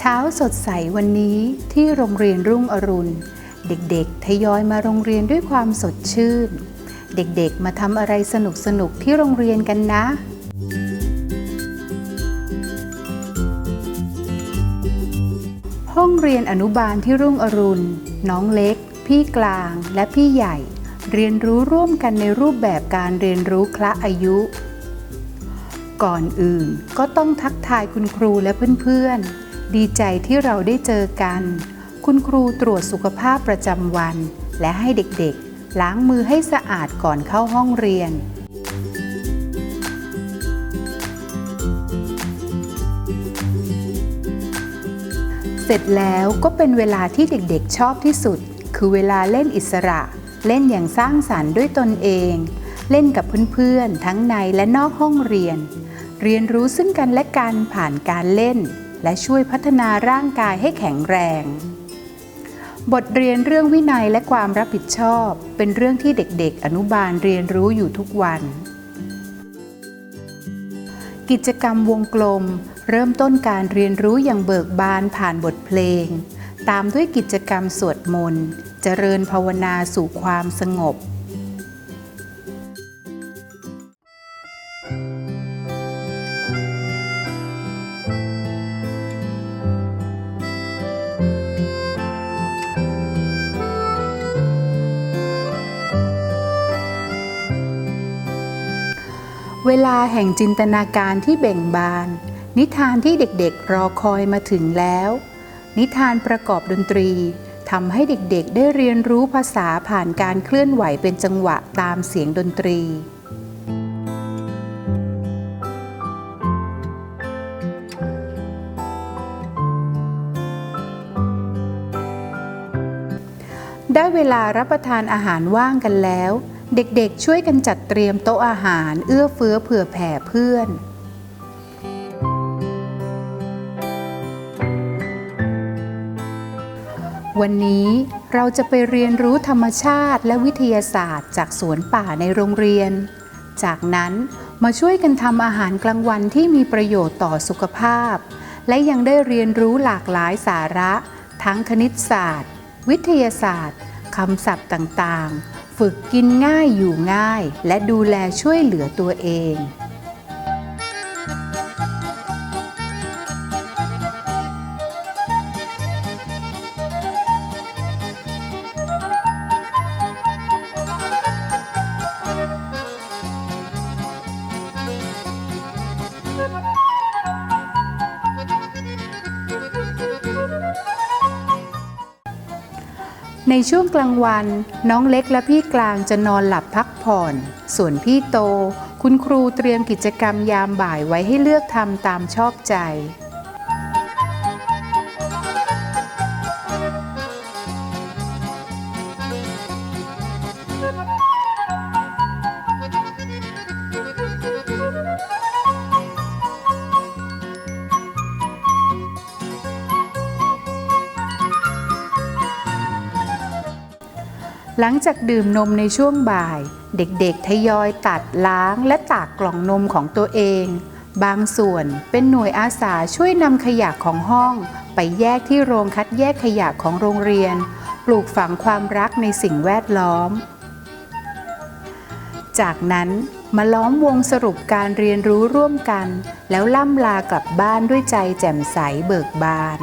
ช้าสดใสวันนี้ที่โรงเรียนรุ่งอรุณ เด็กๆ ทยอยมาโรงเรียนด้วยความสดชื่น เด็กๆ มาทำอะไรสนุกๆที่โรงเรียนกันนะ ห้องเรียนอนุบาลที่รุ่งอรุณ น้องเล็ก พี่กลางและพี่ใหญ่ เรียนรู้ร่วมกันในรูปแบบการเรียนรู้คละอายุ ก่อนอื่นก็ต้องทักทายคุณครูและเพื่อนๆ ดีใจที่เราได้เจอกัน คุณครูตรวจสุขภาพประจำวัน และให้เด็กๆ ล้างมือให้สะอาดก่อนเข้าห้องเรียน เสร็จแล้วก็เป็นเวลาที่เด็กๆ ชอบที่สุด คือเวลาเล่นอิสระ เล่นอย่างสร้างสรรค์ด้วยตนเอง เล่นกับเพื่อนๆ ทั้งในและนอกห้องเรียน เรียนรู้ซึ่งกันและกันผ่านการเล่น และช่วยพัฒนาร่างกายให้แข็งแรง บทเรียนเรื่องวินัยและความรับผิดชอบ เป็นเรื่องที่เด็กๆ อนุบาลเรียนรู้อยู่ทุกวัน กิจกรรมวงกลม เริ่มต้นการเรียนรู้อย่างเบิกบานผ่านบทเพลง ตามด้วยกิจกรรมสวดมนต์ เจริญภาวนาสู่ความสงบ เวลาแห่งจินตนาการที่เบ่งบาน นิทานที่เด็กๆรอคอยมาถึงแล้ว นิทานประกอบดนตรีทำให้เด็กๆ ได้เรียนรู้ภาษาผ่านการเคลื่อนไหวเป็นจังหวะตามเสียงดนตรี ได้เวลารับประทานอาหารว่างกันแล้ว เด็กๆ ช่วยกันจัดเตรียมโต๊ะอาหาร เอื้อเฟื้อเผื่อแผ่เพื่อน วันนี้เราจะไปเรียนรู้ธรรมชาติและวิทยาศาสตร์จากสวนป่าในโรงเรียน จากนั้นมาช่วยกันทำอาหารกลางวันที่มีประโยชน์ต่อสุขภาพ และยังได้เรียนรู้หลากหลายสาระ ทั้งคณิตศาสตร์ วิทยาศาสตร์คำศัพท์ต่างๆ ฝึกกินง่ายอยู่ง่าย และดูแลช่วยเหลือตัวเอง ในช่วงกลางวันน้องเล็กและพี่กลางจะนอนหลับพักผ่อน ส่วนพี่โต คุณครูเตรียมกิจกรรมยามบ่ายไว้ให้เลือกทำตามชอบใจ หลังจากดื่มนมในช่วงบ่าย เด็กๆ ทยอยตัดล้างและตากกล่องนมของตัวเอง บางส่วนเป็นหน่วยอาสาช่วยนำขยะของห้อง ไปแยกที่โรงคัดแยกขยะของโรงเรียน ปลูกฝังความรักในสิ่งแวดล้อม จากนั้นมาล้อมวงสรุปการเรียนรู้ร่วมกัน แล้วล่ำลากลับบ้านด้วยใจแจ่มใสเบิกบาน